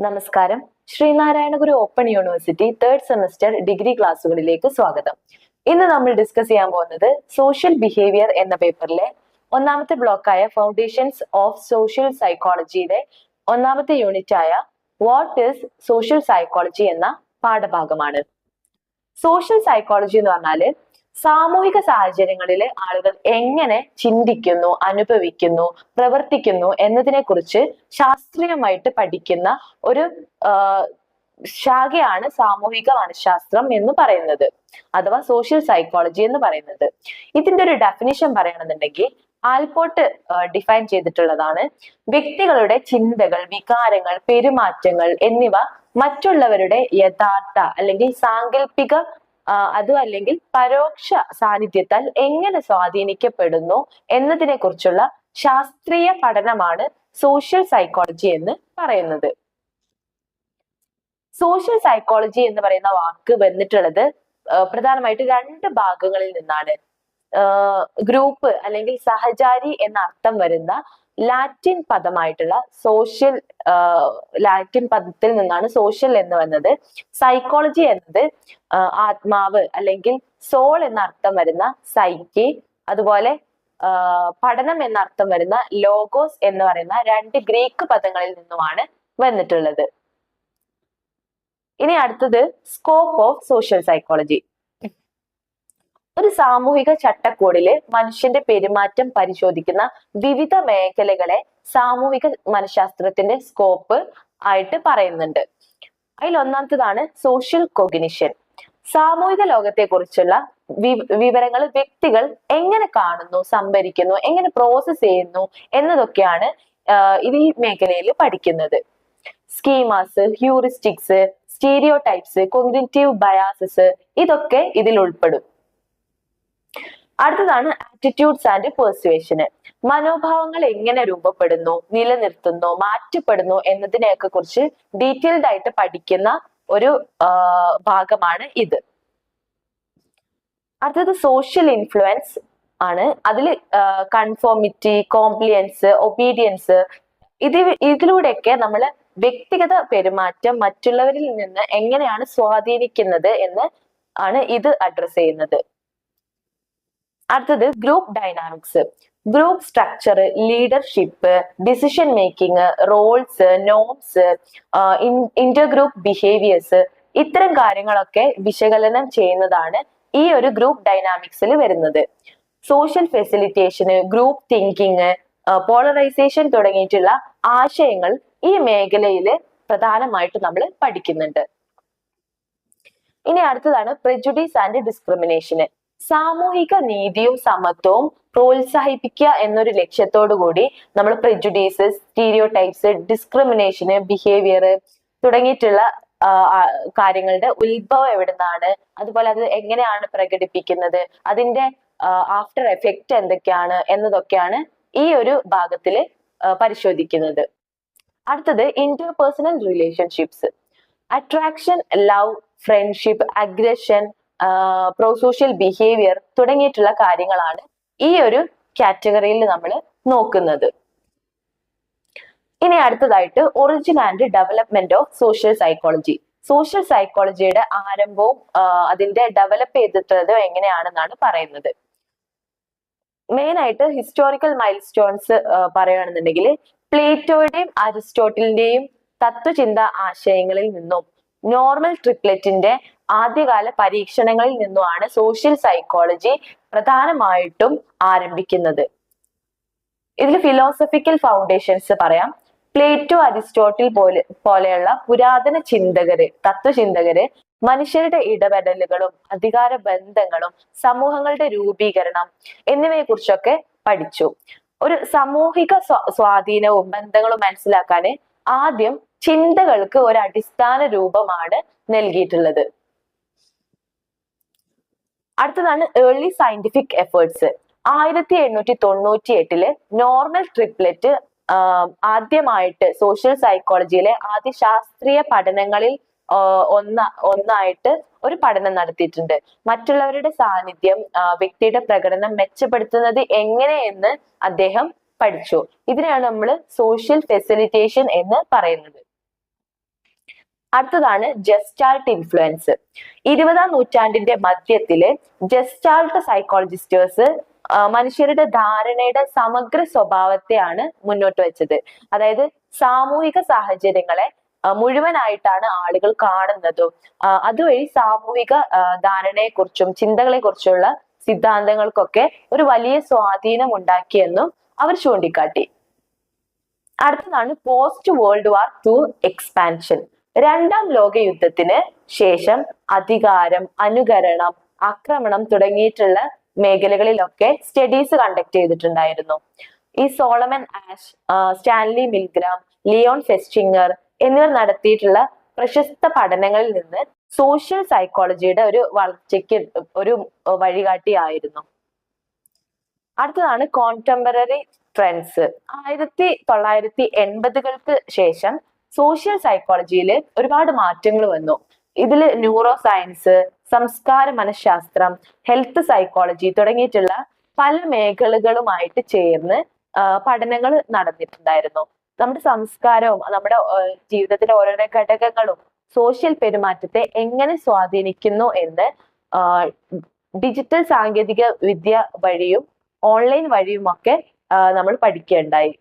നമസ്കാരം. Sreenarayana Guru open university third semester degree ക്ലാസ്സുകളിലേക്ക് സ്വാഗതം. ഇന്ന് നമ്മൾ ഡിസ്കസ് ചെയ്യാൻ പോകുന്നത് സോഷ്യൽ ബിഹേവിയർ എന്ന പേപ്പറിലെ ഒന്നാമത്തെ ബ്ലോക്കായ ഫൗണ്ടേഷൻസ് ഓഫ് സോഷ്യൽ സൈക്കോളജിയുടെ ഒന്നാമത്തെ യൂണിറ്റ് ആയ വാട്ട് ഈസ് സോഷ്യൽ സൈക്കോളജി എന്ന പാഠഭാഗമാണ്. സോഷ്യൽ സൈക്കോളജി എന്ന് പറഞ്ഞാൽ സാമൂഹിക സാഹചര്യങ്ങളിൽ ആളുകൾ എങ്ങനെ ചിന്തിക്കുന്നു അനുഭവിക്കുന്നു പ്രവർത്തിക്കുന്നു എന്നതിനെ കുറിച്ച് ശാസ്ത്രീയമായിട്ട് പഠിക്കുന്ന ഒരു ശാഖയാണ് സാമൂഹിക മനഃശാസ്ത്രം എന്ന് പറയുന്നത് അഥവാ സോഷ്യൽ സൈക്കോളജി എന്ന് പറയുന്നത്. ഇതിന്റെ ഒരു ഡെഫിനിഷൻ പറയണമെന്നുണ്ടെങ്കിൽ ആൽപോട്ട് ഡിഫൈൻ ചെയ്തിട്ടുള്ളതാണ് വ്യക്തികളുടെ ചിന്തകൾ വികാരങ്ങൾ പെരുമാറ്റങ്ങൾ എന്നിവ മറ്റുള്ളവരുടെ യഥാർത്ഥ അല്ലെങ്കിൽ സാങ്കല്പിക അതും അല്ലെങ്കിൽ പരോക്ഷ സാന്നിധ്യത്താൽ എങ്ങനെ സ്വാധീനിക്കപ്പെടുന്നു എന്നതിനെ കുറിച്ചുള്ള ശാസ്ത്രീയ പഠനമാണ് സോഷ്യൽ സൈക്കോളജി എന്ന് പറയുന്നത്. സോഷ്യൽ സൈക്കോളജി എന്ന് പറയുന്ന വാക്ക് വന്നിട്ടുള്ളത് പ്രധാനമായിട്ട് രണ്ട് ഭാഗങ്ങളിൽ നിന്നാണ്. ഗ്രൂപ്പ് അല്ലെങ്കിൽ സഹചാരി എന്ന അർത്ഥം വരുന്ന ലാറ്റിൻ പദമായിട്ടുള്ള സോഷ്യൽ ലാറ്റിൻ പദത്തിൽ നിന്നാണ് സോഷ്യൽ എന്ന് വന്നത്. സൈക്കോളജി എന്നത് ആത്മാവ് അല്ലെങ്കിൽ സോൾ എന്ന അർത്ഥം വരുന്ന സൈക്കി അതുപോലെ പഠനം എന്ന അർത്ഥം വരുന്ന ലോഗോസ് എന്ന് പറയുന്ന രണ്ട് ഗ്രീക്ക് പദങ്ങളിൽ നിന്നുമാണ് വന്നിട്ടുള്ളത്. ഇനി അടുത്തത് സ്കോപ്പ് ഓഫ് സോഷ്യൽ സൈക്കോളജി. ഒരു സാമൂഹിക ചട്ടക്കൂടിൽ മനുഷ്യന്റെ പെരുമാറ്റം പരിശോധിക്കുന്ന വിവിധ മേഖലകളെ സാമൂഹിക മനഃശാസ്ത്രത്തിന്റെ സ്കോപ്പ് ആയിട്ട് പറയുന്നുണ്ട്. അതിൽ ഒന്നാമത്തതാണ് സോഷ്യൽ കൊഗ്നിഷൻ സാമൂഹിക ലോകത്തെ കുറിച്ചുള്ള വിവരങ്ങൾ വ്യക്തികൾ എങ്ങനെ കാണുന്നു സംഭരിക്കുന്നു എങ്ങനെ പ്രോസസ് ചെയ്യുന്നു എന്നതൊക്കെയാണ് ഇത് ഈ മേഖലയിൽ പഠിക്കുന്നത്. Schemas heuristics stereotypes cognitive biases ഇതൊക്കെ ഇതിൽ ഉൾപ്പെടും. അടുത്തതാണ് ആറ്റിറ്റ്യൂഡ്സ് ആൻഡ് പെർസുവേഷന് മനോഭാവങ്ങൾ എങ്ങനെ രൂപപ്പെടുന്നു നിലനിർത്തുന്നു മാറ്റപ്പെടുന്നു എന്നതിനെയൊക്കെ കുറിച്ച് ഡീറ്റെയിൽഡ് ആയിട്ട് പഠിക്കുന്ന ഒരു ഭാഗമാണ് ഇത്. അടുത്തത് സോഷ്യൽ ഇൻഫ്ലുവൻസ് ആണ്. അതിൽ കൺഫോമിറ്റി കോംപ്ലിയൻസ് ഒബീഡിയൻസ് ഇത് ഇതിലൂടെയൊക്കെ നമ്മൾ വ്യക്തിഗത പെരുമാറ്റം മറ്റുള്ളവരിൽ നിന്ന് എങ്ങനെയാണ് സ്വാധീനിക്കുന്നത് എന്ന് ആണ് ഇത് അഡ്രസ് ചെയ്യുന്നത്. അടുത്തത് group dynamics group structure leadership decision making roles norms intergroup behaviours ഇത്തരം കാര്യങ്ങളൊക്കെ വിശകലനം ചെയ്യുന്നതാണ് ഈ ഒരു ഗ്രൂപ്പ് ഡൈനാമിക്സിൽ വരുന്നത്. Social facilitation group thinking polarisation തുടങ്ങിയിട്ടുള്ള ആശയങ്ങൾ ഈ മേഖലയിൽ പ്രധാനമായിട്ട് നമ്മൾ പഠിക്കുന്നുണ്ട്. ഇനി അടുത്തതാണ് പ്രെജുഡീസ് ആൻഡ് ഡിസ്ക്രിമിനേഷന് സാമൂഹിക നീതിയും സമത്വവും പ്രോത്സാഹിപ്പിക്കുക എന്നൊരു ലക്ഷ്യത്തോടു കൂടി നമ്മൾ prejudices stereotypes discrimination behaviour തുടങ്ങിയിട്ടുള്ള കാര്യങ്ങളുടെ ഉത്ഭവം എവിടുന്നാണ്? അതുപോലെ അത് എങ്ങനെയാണ് പ്രകടിപ്പിക്കുന്നത്? അതിന്റെ ആഫ്റ്റർ എഫക്റ്റ് എന്തൊക്കെയാണ്? എന്നതൊക്കെയാണ് ഈ ഒരു ഭാഗത്തിൽ പരിശോധിക്കുന്നത്. അടുത്തത് interpersonal relationships attraction love friendship aggression prosocial behaviour തുടങ്ങിയിട്ടുള്ള കാര്യങ്ങളാണ് ഈ ഒരു കാറ്റഗറിയിൽ നമ്മൾ നോക്കുന്നത്. ഇനി അടുത്തതായിട്ട് origin and development of social psychology social സൈക്കോളജിയുടെ ആരംഭവും അതിന്റെ ഡെവലപ്പ് ചെയ്തിട്ടുള്ളതും എങ്ങനെയാണെന്നാണ് പറയുന്നത്. മെയിൻ ആയിട്ട് ഹിസ്റ്റോറിക്കൽ മൈൽ സ്റ്റോൺസ് പറയുകയാണെന്നുണ്ടെങ്കിൽ പ്ലേറ്റോയുടെയും അരിസ്റ്റോട്ടിലിന്റെയും തത്വചിന്ത ആശയങ്ങളിൽ നിന്നും നോർമൽ ട്രിപ്ലെറ്റിന്റെ ആദ്യകാല പരീക്ഷണങ്ങളിൽ നിന്നുമാണ് സോഷ്യൽ സൈക്കോളജി പ്രധാനമായിട്ടും ആരംഭിക്കുന്നത്. ഇതിൽ ഫിലോസഫിക്കൽ ഫൗണ്ടേഷൻസ് പറയാം. പ്ലേറ്റോ അരിസ്റ്റോട്ടിൽ പോലെ പോലെയുള്ള പുരാതന ചിന്തകര് തത്വചിന്തകര് മനുഷ്യരുടെ ഇടപെടലുകളും അധികാര ബന്ധങ്ങളും സമൂഹങ്ങളുടെ രൂപീകരണം എന്നിവയെ കുറിച്ചൊക്കെ പഠിച്ചു. ഒരു സാമൂഹിക സ്വാ- സ്വാധീനവും ബന്ധങ്ങളും മനസ്സിലാക്കാൻ ആദ്യം ചിന്തകൾക്ക് ഒരു അടിസ്ഥാന രൂപമാണ് നൽകിയിട്ടുള്ളത്. അടുത്തതാണ് ഏർലി സയന്റിഫിക് എഫേർട്സ് ആയിരത്തി എണ്ണൂറ്റി തൊണ്ണൂറ്റി എട്ടിൽ നോർമൽ ട്രിപ്ലെറ്റ് ആദ്യമായിട്ട് സോഷ്യൽ സൈക്കോളജിയിലെ ആദ്യ ശാസ്ത്രീയ പഠനങ്ങളിൽ ഒന്ന ഒന്നായിട്ട് ഒരു പഠനം നടത്തിയിട്ടുണ്ട്. മറ്റുള്ളവരുടെ സാന്നിധ്യം വ്യക്തിയുടെ പ്രകടനം മെച്ചപ്പെടുത്തുന്നത് എങ്ങനെയെന്ന് അദ്ദേഹം പഠിച്ചു. ഇതിനെയാണ് നമ്മൾ സോഷ്യൽ ഫെസിലിറ്റേഷൻ എന്ന് പറയുന്നത്. അടുത്തതാണ് ജസ്റ്റാൾട്ട് ഇൻഫ്ലുവൻസ് ഇരുപതാം നൂറ്റാണ്ടിന്റെ മധ്യത്തിൽ ജസ്റ്റാൾട്ട് സൈക്കോളജിസ്റ്റേഴ്സ് മനുഷ്യരുടെ ധാരണയുടെ സമഗ്ര സ്വഭാവത്തെയാണ് മുന്നോട്ട് വെച്ചത്. അതായത് സാമൂഹിക സാഹചര്യങ്ങളെ മുഴുവനായിട്ടാണ് ആളുകൾ കാണുന്നതും. അതുവഴി സാമൂഹിക ധാരണയെ ധാരണയെക്കുറിച്ചും ചിന്തകളെ കുറിച്ചുള്ള സിദ്ധാന്തങ്ങൾക്കൊക്കെ ഒരു വലിയ സ്വാധീനം ഉണ്ടാക്കിയെന്നും അവർ ചൂണ്ടിക്കാട്ടി. അടുത്തതാണ് post world war two expansion രണ്ടാം ലോക യുദ്ധത്തിന് ശേഷം അധികാരം അനുകരണം ആക്രമണം തുടങ്ങിയിട്ടുള്ള മേഖലകളിലൊക്കെ സ്റ്റഡീസ് കണ്ടക്ട് ചെയ്തിട്ടുണ്ടായിരുന്നു. ഈ Solomon Asch Stanley Milgram Leon Festinger എന്നിവർ നടത്തിയിട്ടുള്ള പ്രശസ്ത പഠനങ്ങളിൽ നിന്ന് സോഷ്യൽ സൈക്കോളജിയുടെ ഒരു വളർച്ചയ്ക്ക് ഒരു വഴികാട്ടിയായിരുന്നു. അടുത്തതാണ് കോണ്ടംപററി ട്രെൻഡ്സ് ആയിരത്തി തൊള്ളായിരത്തി എൺപതുകൾക്ക് ശേഷം സോഷ്യൽ സൈക്കോളജിയിൽ ഒരുപാട് മാറ്റങ്ങൾ വന്നു. ഇതിൽ ന്യൂറോ സയൻസ് സംസ്കാര മനഃശാസ്ത്രം ഹെൽത്ത് സൈക്കോളജി തുടങ്ങിയിട്ടുള്ള പല മേഖലകളുമായിട്ട് ചേർന്ന് പഠനങ്ങൾ നടന്നിട്ടുണ്ടായിരുന്നു. നമ്മുടെ സംസ്കാരവും നമ്മുടെ ജീവിതത്തിലെ ഓരോരോ ഘടകങ്ങളും സോഷ്യൽ പെരുമാറ്റത്തെ എങ്ങനെ സ്വാധീനിക്കുന്നു എന്ന് ഡിജിറ്റൽ സാങ്കേതിക വിദ്യ വഴിയും ഓൺലൈൻ വഴിയുമൊക്കെ നമ്മൾ പഠിക്കുകയുണ്ടായി.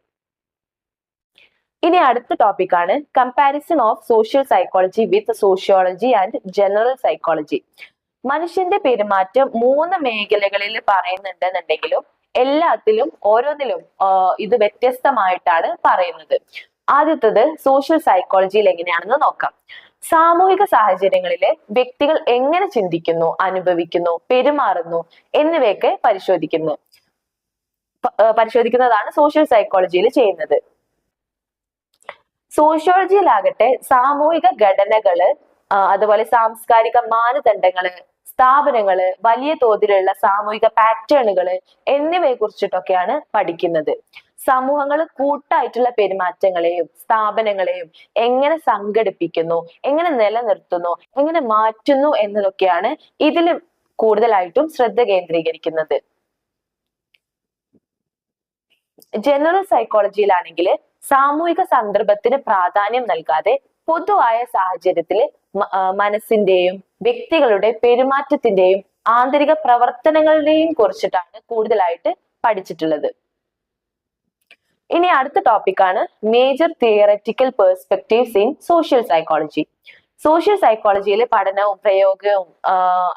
ഇനി അടുത്ത ടോപ്പിക്കാണ് comparison of social psychology with sociology and general psychology മനുഷ്യന്റെ പെരുമാറ്റം മൂന്ന് മേഖലകളിൽ പറയുന്നുണ്ടെന്നുണ്ടെങ്കിലും എല്ലാത്തിലും ഓരോന്നിലും ഇത് വ്യത്യസ്തമായിട്ടാണ് പറയുന്നത്. ആദ്യത്തത് സോഷ്യൽ സൈക്കോളജിയിൽ എങ്ങനെയാണെന്ന് നോക്കാം. സാമൂഹിക സാഹചര്യങ്ങളിലെ വ്യക്തികൾ എങ്ങനെ ചിന്തിക്കുന്നു അനുഭവിക്കുന്നു പെരുമാറുന്നു എന്നിവയൊക്കെ പരിശോധിക്കുന്നു. പരിശോധിക്കുന്നതാണ് സോഷ്യൽ സൈക്കോളജിയിൽ ചെയ്യുന്നത്. സോഷ്യോളജിയിലാകട്ടെ സാമൂഹിക ഘടനകൾ അതുപോലെ സാംസ്കാരിക മാനദണ്ഡങ്ങൾ സ്ഥാപനങ്ങൾ വലിയ തോതിലുള്ള സാമൂഹിക പാറ്റേണുകൾ എന്നിവയെ കുറിച്ചിട്ടൊക്കെയാണ് പഠിക്കുന്നത്. സമൂഹങ്ങൾ കൂട്ടായിട്ടുള്ള പെരുമാറ്റങ്ങളെയും സ്ഥാപനങ്ങളെയും എങ്ങനെ സംഘടിപ്പിക്കുന്നു എങ്ങനെ നിലനിർത്തുന്നു എങ്ങനെ മാറ്റുന്നു എന്നതൊക്കെയാണ് ഇതിൽ കൂടുതലായിട്ടും ശ്രദ്ധ കേന്ദ്രീകരിക്കുന്നത്. ജനറൽ സൈക്കോളജിയിലാണെങ്കിൽ സാമൂഹിക സന്ദർഭത്തിന് പ്രാധാന്യം നൽകാതെ പൊതുവായ സാഹചര്യത്തിൽ മനസ്സിന്റെയും വ്യക്തികളുടെ പെരുമാറ്റത്തിന്റെയും ആന്തരിക പ്രവർത്തനങ്ങളുടെയും കുറിച്ചിട്ടാണ് കൂടുതലായിട്ട് പഠിച്ചിട്ടുള്ളത്. ഇനി അടുത്ത ടോപ്പിക്കാണ് major theoretical perspectives in social psychology social സൈക്കോളജിയിലെ പഠനവും പ്രയോഗവും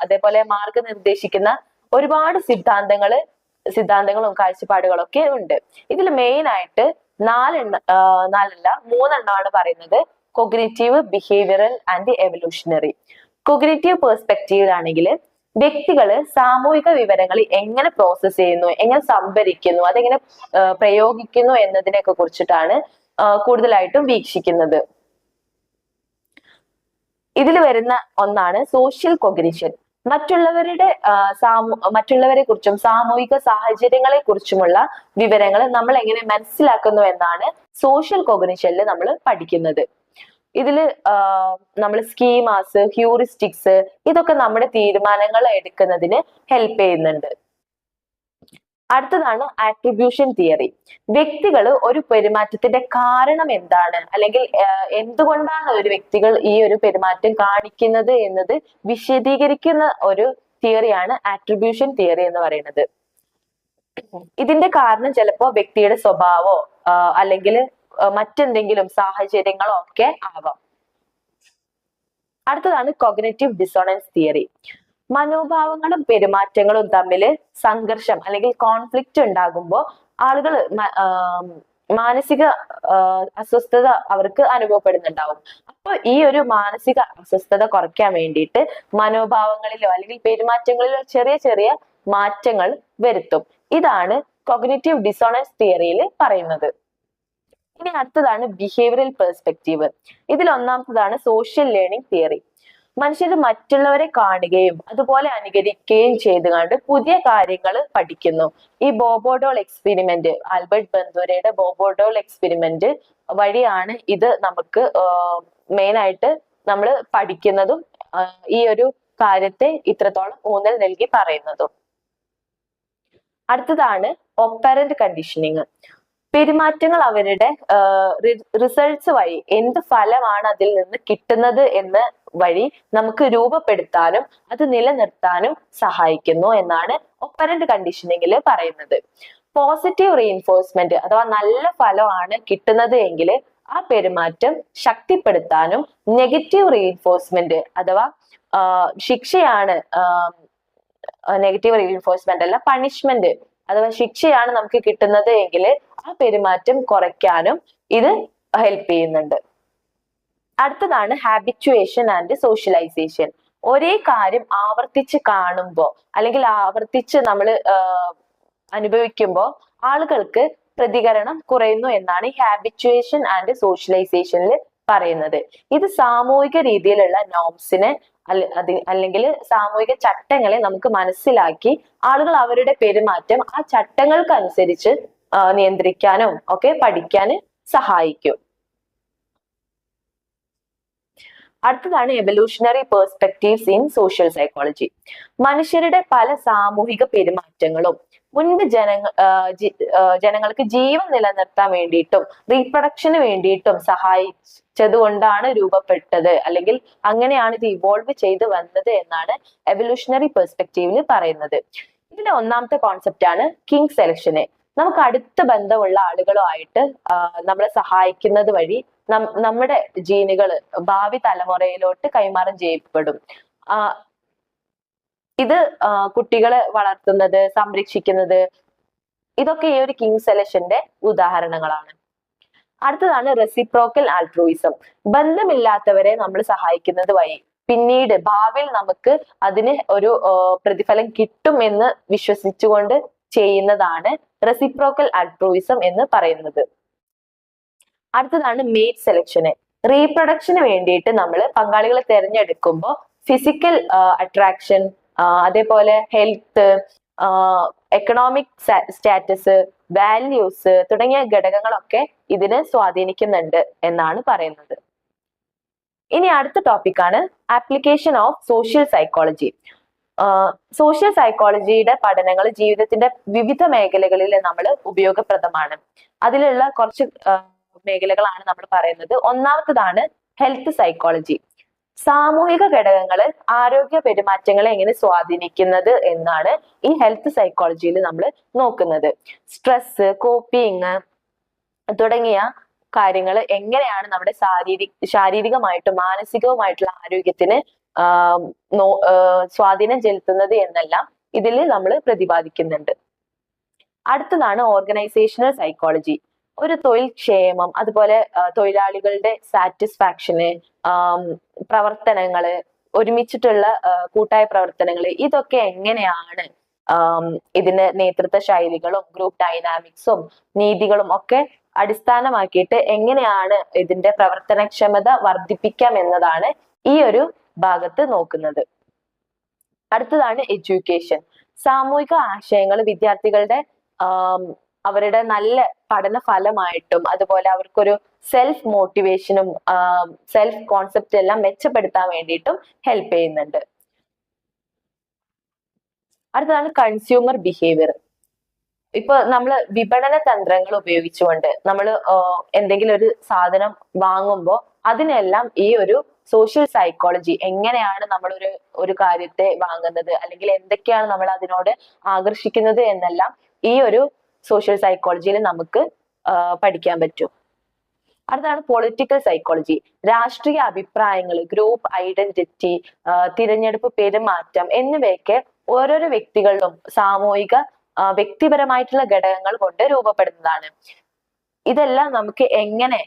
അതേപോലെ മാർഗനിർദ്ദേശിക്കുന്ന ഒരുപാട് സിദ്ധാന്തങ്ങൾ സിദ്ധാന്തങ്ങളും കാഴ്ചപ്പാടുകളൊക്കെ ഉണ്ട്. ഇതിൽ മെയിൻ ആയിട്ട് നാലെണ്ണ നാലല്ല മൂന്നെണ്ണമാണ് പറയുന്നത്. Cognitive behavioural and evolutionary cognitive പേഴ്സ്പെക്റ്റീവിലാണെങ്കിൽ വ്യക്തികൾ സാമൂഹിക വിവരങ്ങൾ എങ്ങനെ പ്രോസസ് ചെയ്യുന്നു എങ്ങനെ സംഭരിക്കുന്നു അതെങ്ങനെ പ്രയോഗിക്കുന്നു എന്നതിനെയൊക്കെ കുറിച്ചിട്ടാണ് കൂടുതലായിട്ടും വീക്ഷിക്കുന്നത്. ഇതിൽ വരുന്ന ഒന്നാണ് സോഷ്യൽ കൊഗ്നിഷൻ മറ്റുള്ളവരുടെ മറ്റുള്ളവരെ കുറിച്ചും സാമൂഹിക സാഹചര്യങ്ങളെ കുറിച്ചുമുള്ള വിവരങ്ങൾ നമ്മൾ എങ്ങനെ മനസ്സിലാക്കുന്നു എന്നാണ് സോഷ്യൽ കോഗ്നിഷനിൽ നമ്മൾ പഠിക്കുന്നത്. ഇതിൽ നമ്മൾ സ്കീമാസ് ഹ്യൂറിസ്റ്റിക്സ് ഇതൊക്കെ നമ്മുടെ തീരുമാനങ്ങൾ എടുക്കുന്നതിന് ഹെൽപ്പ് ചെയ്യുന്നുണ്ട്. അടുത്തതാണ് ആട്രിബ്യൂഷൻ തിയറി വ്യക്തികൾ ഒരു പെരുമാറ്റത്തിന്റെ കാരണം എന്താണ്? അല്ലെങ്കിൽ എന്തുകൊണ്ടാണ് ഒരു വ്യക്തികൾ ഈ ഒരു പെരുമാറ്റം കാണിക്കുന്നത് എന്നത് വിശദീകരിക്കുന്ന ഒരു തിയറിയാണ് ആട്രിബ്യൂഷൻ തിയറി എന്ന് പറയുന്നത്. ഇതിന്റെ കാരണം ചിലപ്പോ വ്യക്തിയുടെ സ്വഭാവോ അല്ലെങ്കിൽ മറ്റെന്തെങ്കിലും സാഹചര്യങ്ങളോ ഒക്കെ ആവാം. അടുത്തതാണ് കോഗ്നേറ്റീവ് ഡിസോണൻസ് തിയറി മനോഭാവങ്ങളും പെരുമാറ്റങ്ങളും തമ്മിൽ സംഘർഷം അല്ലെങ്കിൽ കോൺഫ്ലിക്റ്റ് ഉണ്ടാകുമ്പോൾ ആളുകൾ മാനസിക അസ്വസ്ഥത അവർക്ക് അനുഭവപ്പെടുന്നുണ്ടാവും. അപ്പൊ ഈ ഒരു മാനസിക അസ്വസ്ഥത കുറയ്ക്കാൻ വേണ്ടിയിട്ട് മനോഭാവങ്ങളിലോ അല്ലെങ്കിൽ പെരുമാറ്റങ്ങളിലോ ചെറിയ ചെറിയ മാറ്റങ്ങൾ വരുത്തും. ഇതാണ് കോഗ്നേറ്റീവ് ഡിസോണൻസ് തിയറിയിൽ പറയുന്നത്. ഇനി അടുത്തതാണ് ബിഹേവിയറൽ പെർസ്പെക്റ്റീവ് ഇതിൽ ഒന്നാമത്തതാണ് സോഷ്യൽ ലേണിംഗ് തിയറി മനുഷ്യർ മറ്റുള്ളവരെ കാണുകയും അതുപോലെ അനുകരിക്കുകയും ചെയ്തുകൊണ്ട് പുതിയ കാര്യങ്ങൾ പഠിക്കുന്നു. ഈ ബോബോഡോൾ എക്സ്പെരിമെന്റ് ആൽബർട്ട് ബന്ധുരയുടെ ബോബോഡോൾ എക്സ്പെരിമെന്റ് വഴിയാണ് ഇത് നമുക്ക് മെയിനായിട്ട് നമ്മൾ പഠിക്കുന്നതും ഈ ഒരു കാര്യത്തെ ഇത്രത്തോളം ഊന്നൽ നൽകി പറയുന്നതും. അടുത്തതാണ് ഒപ്പറന്റ് കണ്ടീഷനിങ് പെരുമാറ്റങ്ങൾ അവരുടെ റിസൾട്ട്സ് വഴി എന്ത് ഫലമാണ് അതിൽ നിന്ന് കിട്ടുന്നത് എന്ന് വഴി നമുക്ക് രൂപപ്പെടുത്താനും അത് നിലനിർത്താനും സഹായിക്കുന്നു എന്നാണ് ഒപ്പറന്റ് കണ്ടീഷനിങ്ങിൽ പറയുന്നത്. പോസിറ്റീവ് റീഇൻഫോഴ്സ്മെന്റ് അഥവാ നല്ല ഫലമാണ് കിട്ടുന്നത് എങ്കിൽ ആ പെരുമാറ്റം ശക്തിപ്പെടുത്താനും നെഗറ്റീവ് റീഇൻഫോഴ്സ്മെന്റ് അഥവാ ശിക്ഷയാണ് നെഗറ്റീവ് റീഇൻഫോഴ്സ്മെന്റ് അല്ല പണിഷ്മെന്റ് അഥവാ ശിക്ഷയാണ് നമുക്ക് കിട്ടുന്നത് എങ്കിൽ ആ പെരുമാറ്റം കുറയ്ക്കാനും ഇത് ഹെൽപ്പ് ചെയ്യുന്നുണ്ട്. അടുത്തതാണ് ഹാബിറ്റുവേഷൻ ആൻഡ് സോഷ്യലൈസേഷൻ ഒരേ കാര്യം ആവർത്തിച്ച് കാണുമ്പോൾ അല്ലെങ്കിൽ ആവർത്തിച്ച് നമ്മൾ അനുഭവിക്കുമ്പോൾ ആളുകൾക്ക് പ്രതികരണം കുറയുന്നു എന്നാണ് ഹാബിറ്റുവേഷൻ ആൻഡ് സോഷ്യലൈസേഷനിൽ പറയുന്നത്. ഇത് സാമൂഹിക രീതിയിലുള്ള നോംസിനെ അല്ലെങ്കിൽ സാമൂഹിക ചട്ടങ്ങളെ നമുക്ക് മനസ്സിലാക്കി ആളുകൾ അവരുടെ പെരുമാറ്റം ആ ചട്ടങ്ങൾക്കനുസരിച്ച് നിയന്ത്രിക്കാനും ഒക്കെ പഠിക്കാൻ സഹായിക്കും. അടുത്തതാണ് evolutionary perspectives in social psychology മനുഷ്യരുടെ പല സാമൂഹിക പെരുമാറ്റങ്ങളും മുൻപ് ജനങ്ങൾ ജനങ്ങൾക്ക് ജീവൻ നിലനിർത്താൻ വേണ്ടിയിട്ടും റീപ്രൊഡക്ഷന് വേണ്ടിയിട്ടും സഹായിച്ചത് കൊണ്ടാണ് രൂപപ്പെട്ടത്. അല്ലെങ്കിൽ അങ്ങനെയാണ് ഇത് ഇവോൾവ് ചെയ്ത് വന്നത് എന്നാണ് എവല്യൂഷണറി പെർസ്പെക്റ്റീവിൽ പറയുന്നത്. ഇതിന്റെ ഒന്നാമത്തെ കോൺസെപ്റ്റ് ആണ് കിങ് സെലക്ഷന് നമുക്ക് അടുത്ത ബന്ധമുള്ള ആളുകളുമായിട്ട് നമ്മളെ സഹായിക്കുന്നത് വഴി നമ്മുടെ ജീനുകൾ ഭാവി തലമുറയിലോട്ട് കൈമാറ്റം ചെയ്യപ്പെടും. ഇത് കുട്ടികളെ വളർത്തുന്നത് സംരക്ഷിക്കുന്നത് ഇതൊക്കെ ഈ ഒരു കിങ് സെലക്ഷന്റെ ഉദാഹരണങ്ങളാണ്. അടുത്തതാണ് റെസിപ്രോക്കൽ ആൾട്രൂയിസം ബന്ധമില്ലാത്തവരെ നമ്മൾ സഹായിക്കുന്നത് വഴി. പിന്നീട് ഭാവിയിൽ നമുക്ക് അതിന് ഒരു പ്രതിഫലം കിട്ടും എന്ന് വിശ്വസിച്ചുകൊണ്ട് ചെയ്യുന്നതാണ് റെസിപ്രോക്കൽ ആൾട്രൂയിസം എന്ന് പറയുന്നത്. അടുത്തതാണ് മേറ്റ് സെലക്ഷന് റീപ്രൊഡക്ഷന് വേണ്ടിയിട്ട് നമ്മൾ പങ്കാളികളെ തിരഞ്ഞെടുക്കുമ്പോൾ ഫിസിക്കൽ അട്രാക്ഷൻ അതേപോലെ ഹെൽത്ത് എക്കണോമിക് സ്റ്റാറ്റസ് വാല്യൂസ് തുടങ്ങിയ ഘടകങ്ങളൊക്കെ ഇതിനെ സ്വാധീനിക്കുന്നുണ്ട് എന്നാണ് പറയുന്നത്. ഇനി അടുത്ത ടോപ്പിക്കാണ് application of social psychology social സൈക്കോളജിയുടെ പഠനങ്ങൾ ജീവിതത്തിന്റെ വിവിധ മേഖലകളിൽ നമ്മൾ ഉപയോഗപ്രദമാണ്. അതിലുള്ള കുറച്ച് മേഖലകളാണ് നമ്മൾ പറയുന്നത്. ഒന്നാമത്തതാണ് ഹെൽത്ത് സൈക്കോളജി സാമൂഹിക ഘടകങ്ങൾ ആരോഗ്യ പെരുമാറ്റങ്ങളെ എങ്ങനെ സ്വാധീനിക്കുന്നത് എന്നാണ് ഈ ഹെൽത്ത് സൈക്കോളജിയിൽ നമ്മൾ നോക്കുന്നത്. സ്ട്രെസ് കോപ്പിങ് തുടങ്ങിയ കാര്യങ്ങൾ എങ്ങനെയാണ് നമ്മുടെ ശാരീരിക ശാരീരികമായിട്ടും മാനസികവുമായിട്ടുള്ള ആരോഗ്യത്തിന് സ്വാധീനം ചെലുത്തുന്നത് എന്നെല്ലാം ഇതിൽ നമ്മൾ പ്രതിപാദിക്കുന്നുണ്ട്. അടുത്തതാണ് ഓർഗനൈസേഷണൽ സൈക്കോളജി ഒരു തൊഴിൽ ക്ഷേമം അതുപോലെ തൊഴിലാളികളുടെ സാറ്റിസ്ഫാക്ഷന് പ്രവർത്തനങ്ങൾ ഒരുമിച്ചിട്ടുള്ള കൂട്ടായ പ്രവർത്തനങ്ങൾ ഇതൊക്കെ എങ്ങനെയാണ് ഇതിന് നേതൃത്വ ശൈലികളും ഗ്രൂപ്പ് ഡൈനാമിക്സും നീതികളും ഒക്കെ അടിസ്ഥാനമാക്കിയിട്ട് എങ്ങനെയാണ് ഇതിന്റെ പ്രവർത്തനക്ഷമത വർദ്ധിപ്പിക്കാം എന്നതാണ് ഈ ഒരു ഭാഗത്ത് നോക്കുന്നത്. അടുത്തതാണ് എഡ്യൂക്കേഷൻ സാമൂഹിക ആശയങ്ങൾ വിദ്യാർത്ഥികളുടെ അവരുടെ നല്ല പഠന ഫലമായിട്ടും അതുപോലെ അവർക്കൊരു സെൽഫ് മോട്ടിവേഷനും സെൽഫ് കോൺസെപ്റ്റ് എല്ലാം മെച്ചപ്പെടുത്താൻ വേണ്ടിയിട്ടും ഹെൽപ്പ് ചെയ്യുന്നുണ്ട്. അടുത്തതാണ് കൺസ്യൂമർ ബിഹേവിയർ ഇപ്പൊ നമ്മൾ വിപണന തന്ത്രങ്ങൾ ഉപയോഗിച്ചുകൊണ്ട് നമ്മൾ എന്തെങ്കിലും ഒരു സാധനം വാങ്ങുമ്പോൾ അതിനെല്ലാം ഈ ഒരു സോഷ്യൽ സൈക്കോളജി എങ്ങനെയാണ് നമ്മൾ ഒരു ഒരു കാര്യത്തെ വാങ്ങുന്നത് അല്ലെങ്കിൽ എന്തൊക്കെയാണ് നമ്മൾ അതിനോട് ആകർഷിക്കുന്നത് എന്നെല്ലാം ഈ ഒരു സോഷ്യൽ സൈക്കോളജിയിൽ നമുക്ക് പഠിക്കാൻ പറ്റും. അടുത്താണ് പൊളിറ്റിക്കൽ സൈക്കോളജി രാഷ്ട്രീയ അഭിപ്രായങ്ങൾ ഗ്രൂപ്പ് ഐഡന്റിറ്റി തിരഞ്ഞെടുപ്പ് പെരുമാറ്റം എന്നിവയൊക്കെ ഓരോരോ വ്യക്തികളിലും സാമൂഹിക വ്യക്തിപരമായിട്ടുള്ള ഘടകങ്ങൾ കൊണ്ട് രൂപപ്പെടുന്നതാണ്. ഇതെല്ലാം നമുക്ക് എങ്ങനെ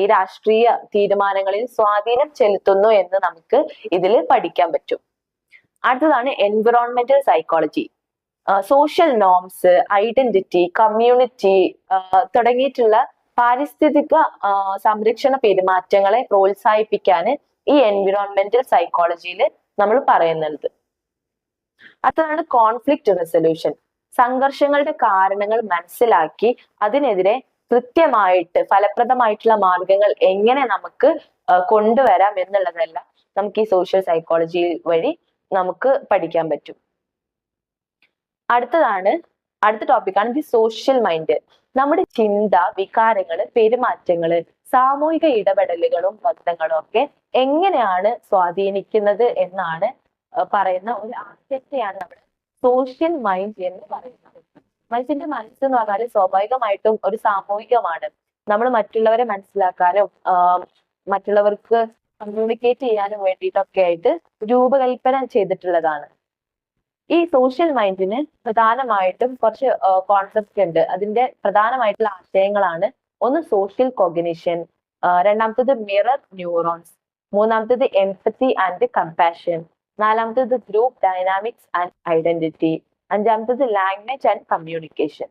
ഈ രാഷ്ട്രീയ തീരുമാനങ്ങളിൽ സ്വാധീനം ചെലുത്തുന്നു എന്ന് നമുക്ക് ഇതിൽ പഠിക്കാൻ പറ്റും. അടുത്തതാണ് environmental psychology social norms identity community തുടങ്ങിയിട്ടുള്ള പാരിസ്ഥിതിക സംരക്ഷണ പെരുമാറ്റങ്ങളെ പ്രോത്സാഹിപ്പിക്കാൻ ഈ എൻവിറോൺമെന്റൽ സൈക്കോളജിയിൽ നമ്മൾ പറയുന്നത്. അടുത്തതാണ് കോൺഫ്ലിക്റ്റ് റെസൊല്യൂഷൻ സംഘർഷങ്ങളുടെ കാരണങ്ങൾ മനസ്സിലാക്കി അതിനെതിരെ കൃത്യമായിട്ട് ഫലപ്രദമായിട്ടുള്ള മാർഗങ്ങൾ എങ്ങനെ നമുക്ക് കൊണ്ടുവരാം എന്നുള്ളതെല്ലാം നമുക്ക് ഈ സോഷ്യൽ സൈക്കോളജി വഴി നമുക്ക് പഠിക്കാൻ പറ്റും. അടുത്തതാണ് അടുത്ത ടോപ്പിക്കാണ് ദി സോഷ്യൽ മൈൻഡ് നമ്മുടെ ചിന്ത വികാരങ്ങൾ പെരുമാറ്റങ്ങൾ സാമൂഹിക ഇടപെടലുകളും ബന്ധങ്ങളും ഒക്കെ എങ്ങനെയാണ് സ്വാധീനിക്കുന്നത് എന്നാണ് പറയുന്ന ഒരു ആശയത്തെയാണ് നമ്മൾ സോഷ്യൽ മൈൻഡ് എന്ന് പറയുന്നത്. മനുഷ്യന്റെ മനസ്സ് എന്ന് സ്വാഭാവികമായിട്ടും ഒരു സാമൂഹികമാണ്. നമ്മൾ മറ്റുള്ളവരെ മനസ്സിലാക്കാനും മറ്റുള്ളവർക്ക് കമ്മ്യൂണിക്കേറ്റ് ചെയ്യാനും വേണ്ടിയിട്ടൊക്കെ ആയിട്ട് രൂപകൽപ്പന ചെയ്തിട്ടുള്ളതാണ്. ഈ സോഷ്യൽ മൈൻഡിന് പ്രധാനമായിട്ടും കുറച്ച് കോൺസെപ്റ്റ് ഉണ്ട്. അതിന്റെ പ്രധാനമായിട്ടുള്ള ആശയങ്ങളാണ്. ഒന്ന് സോഷ്യൽ കോഗ്നിഷൻ രണ്ടാമത്തത് മിറർ ന്യൂറോൺസ് മൂന്നാമത്തത് എംപത്തി ആൻഡ് കമ്പാഷൻ നാലാമത്തത് ഗ്രൂപ്പ് ഡൈനാമിക്സ് ആൻഡ് ഐഡന്റിറ്റി അഞ്ചാമത്തത് language and communication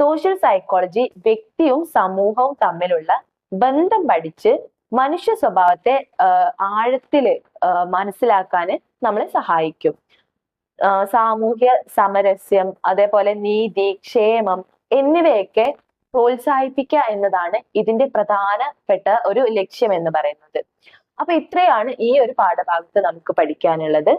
social psychology വ്യക്തിയും സമൂഹവും തമ്മിലുള്ള ബന്ധം പഠിച്ച് മനുഷ്യ സ്വഭാവത്തെ ആഴത്തിൽ ആഴത്തിൽ മനസ്സിലാക്കാന് നമ്മളെ സഹായിക്കും. സാമൂഹ്യ സമരസ്യം അതേപോലെ നീതി ക്ഷേമം എന്നിവയൊക്കെ പ്രോത്സാഹിപ്പിക്കുക എന്നതാണ് ഇതിന്റെ പ്രധാനപ്പെട്ട ഒരു ലക്ഷ്യം എന്ന് പറയുന്നത്. അപ്പൊ ഇത്രയാണ് ഈ ഒരു പാഠഭാഗത്ത് നമുക്ക് പഠിക്കാനുള്ളത്.